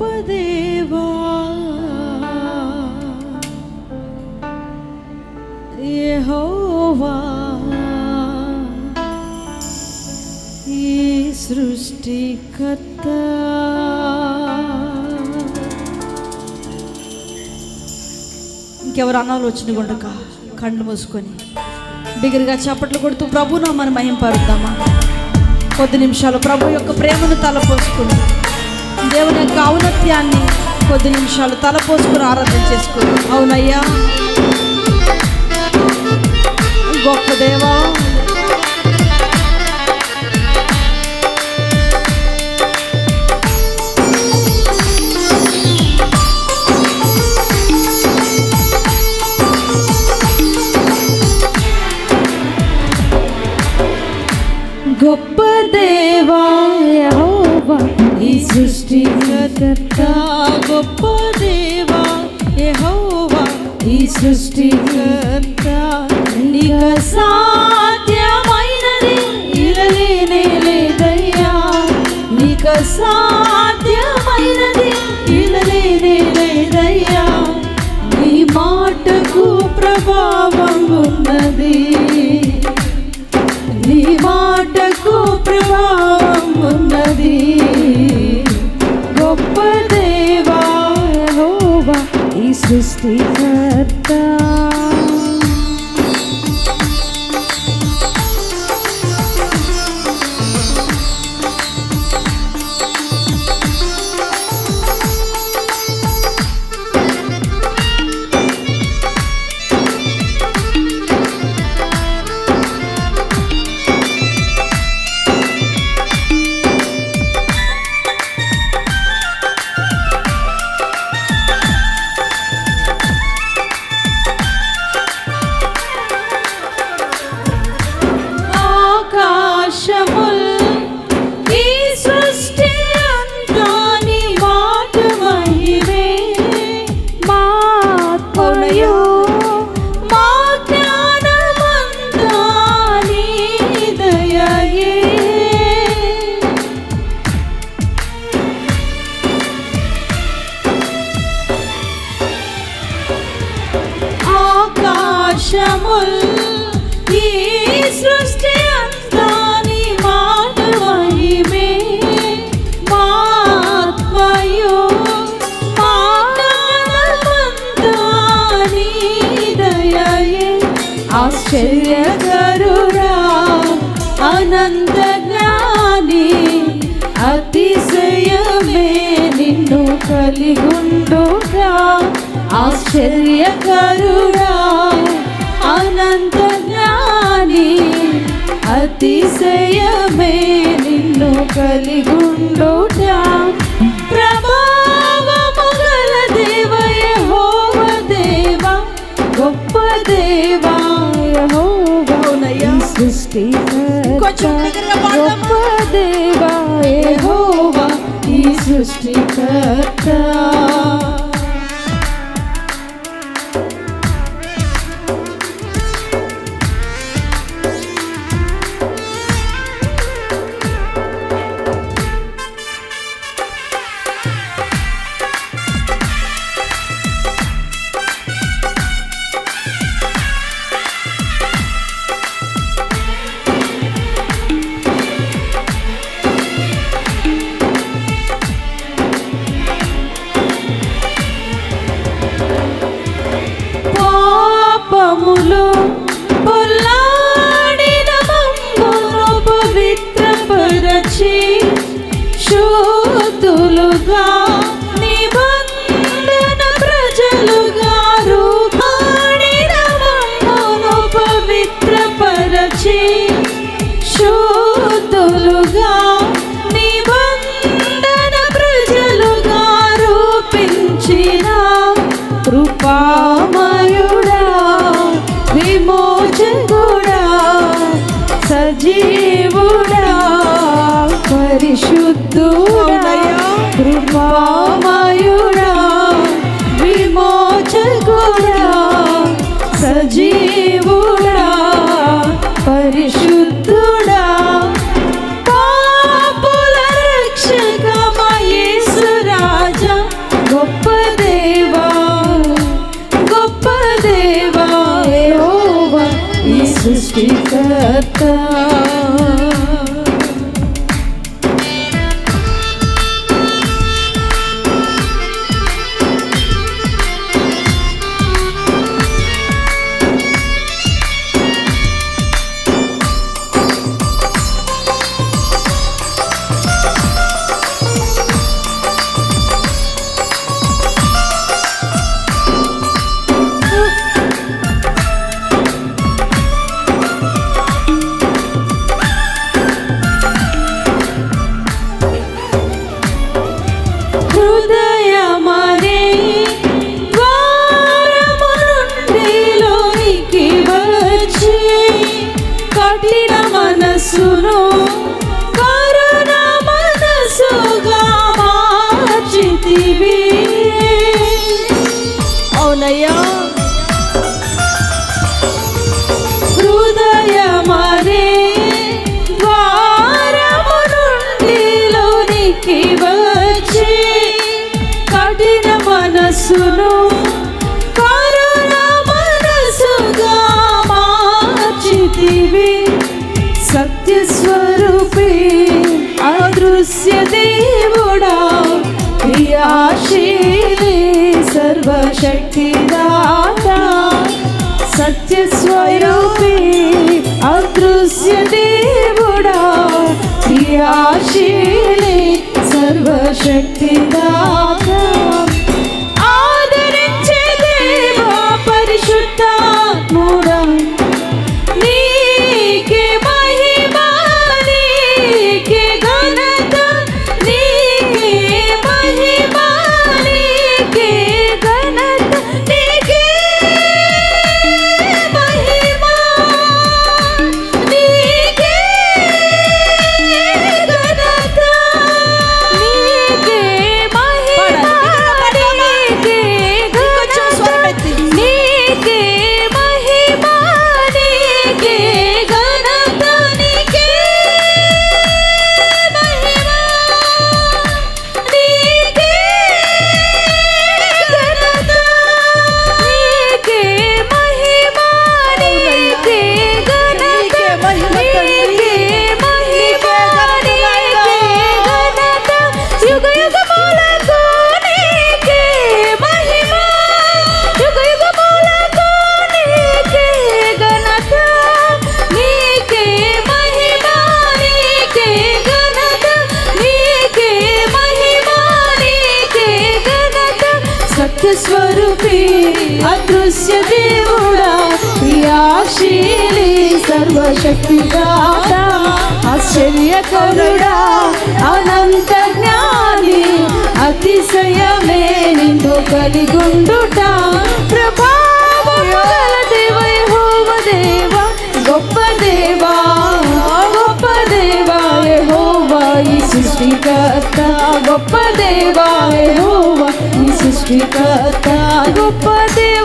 గొప్ప యెహోవా ఈ సృష్టికర్త. ఇంకెవరు అనాలు వచ్చిన గుండక కళ్ళు మూసుకొని బిగ్గరగా చప్పట్లు కొడుతూ ప్రభునా మనం మహింపరుద్దామా? కొద్ది నిమిషాలు ప్రభు యొక్క ప్రేమను తలపోసుకుంటాం దేవుని యొక్క ఔన్నత్యాన్ని కొద్ది నిమిషాలు తలపోసుకుని ఆరాధన చేసుకున్నాం అవునయ్యా. గొప్ప దేవా. గొప్ప దేవా యెహోవా ఈ సృష్టికర్త గొప్ప దేవా యెహోవా. ఈ సృష్టికర్త నీక సాధ్యమైనది ఇరలేనే లేదయ్యా. నీక సాధ్యమైనది ఇరలేనే లేదయ్యా. సృష్టికర్త ఆశ్చర్యకరుడా అనంత జ్ఞాని అతిశయమే నిన్ను కలిగుండుగా ఆశ్చర్యకరుడా అనంత జ్ఞాని అతిశయమే నిన్ను కలిగుండుగా దేవా యెహోవా ఈ సృష్టికర్త Roma. మనసును కరుణ మనసుగా మార్చితివి. అవునయ్యా. హృదయమనే వారము నుండిలోనికి शक्तिदाता सत्यस्वरूपी अदृश्यदेवुडा क्रियाशीले सर्वशक्ति సర్వశక్తిగా ఆశ్చర్యకరుడా అనంత జ్ఞాని అతిశయమే నిన్ను కలిగుండుట. ప్రభావముగల దేవ యెహోవ దేవ గొప్ప దేవ గొప్ప దేవ యెహోవ ఈ సృష్టికర్త. గొప్ప దేవ యెహోవ ఈ సృష్టికర్త. గొప్ప దేవ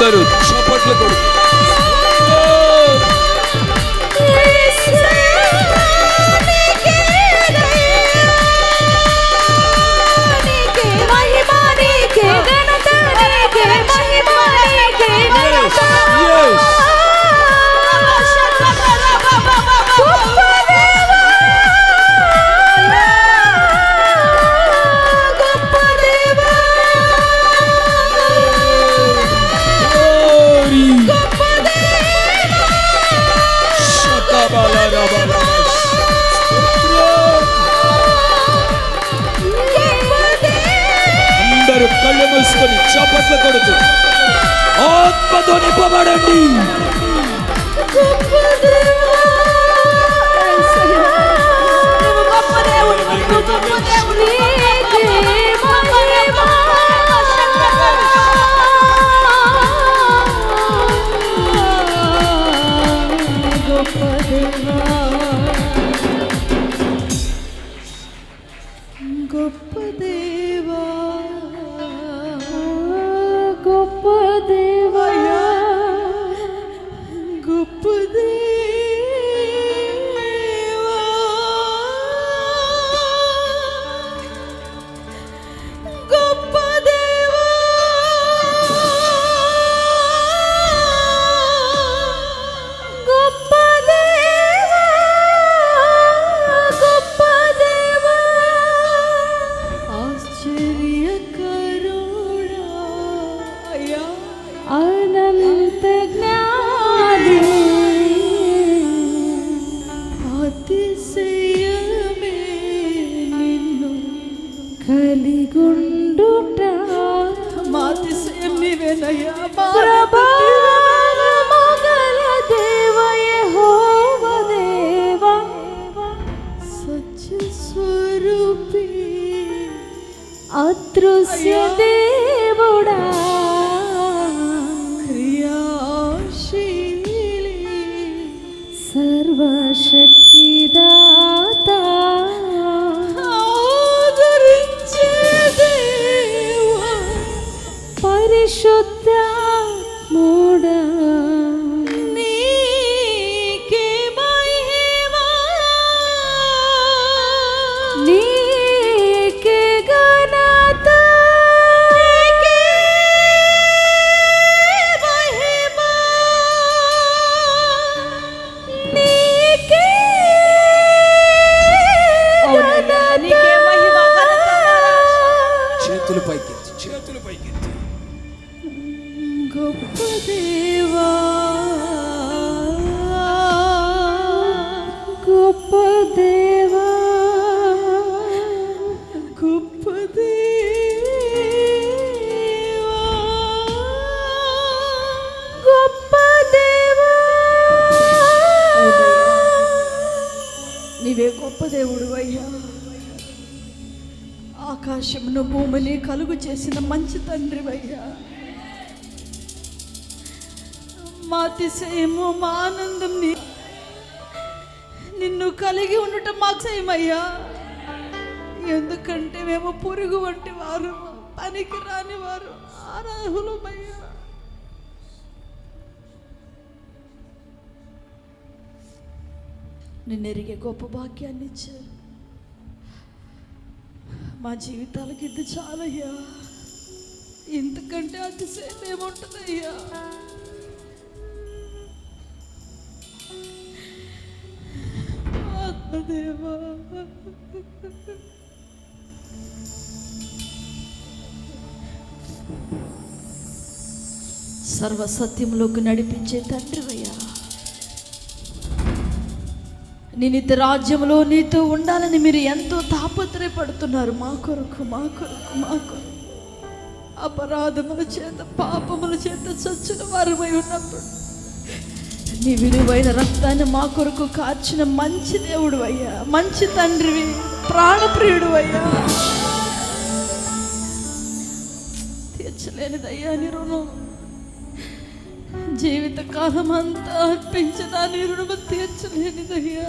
అందరూ చప్పట్లు కొడుకు గొప్ప దేవుడు అయ్యా. ఆకాశమును భూమిని కలుగు చేసిన మంచి తండ్రి అయ్యా. మా అతిశయము మా ఆనందం నిన్ను కలిగి ఉండటం మాకు చేయమయ్యా ఎందుకంటే మేము పురుగు వంటి వారు పనికి రాని వారు నిన్ను ఎరిగే గొప్ప భాగ్యాన్ని ఇచ్చారు. మా జీవితాలకి ఇది చాలయ్యా. ఇంతకంటే అతిశయం ఏముంటుందయ్యా? ఆత్మదేవా. సర్వసత్యంలోకి నడిపించే తండ్రివయ్యా. నీ నిత్య రాజ్యంలో నీతో ఉండాలని మీరు ఎంతో తాపత్రయపడుతున్నారు. మా కొరకు మా కొరకు మా కొరకు. అపరాధముల చేత పాపముల చేత చచ్చిన వారమై ఉన్నప్పుడు నీ విలువైన రక్తాన్ని మా కొరకు కార్చిన మంచి దేవుడు అయ్యా. మంచి తండ్రివి ప్రాణప్రియుడు అయ్యా. తీర్చలేనిదయ్యా నీ రుణం. జీవితకాలం అంతా అర్పించడానికి నీ రుణము తీర్చలేనిదయ్యా.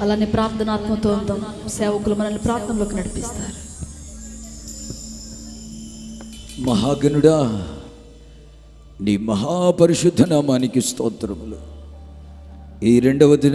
అలానే ప్రార్థనాత్మతో ఉందాం. సేవకులు మనల్ని ప్రార్థనలోకి నడిపిస్తారు. మహాగణుడా నీ మహాపరిశుద్ధ నామానికి స్తోత్రములు. ఈ రెండవ దిన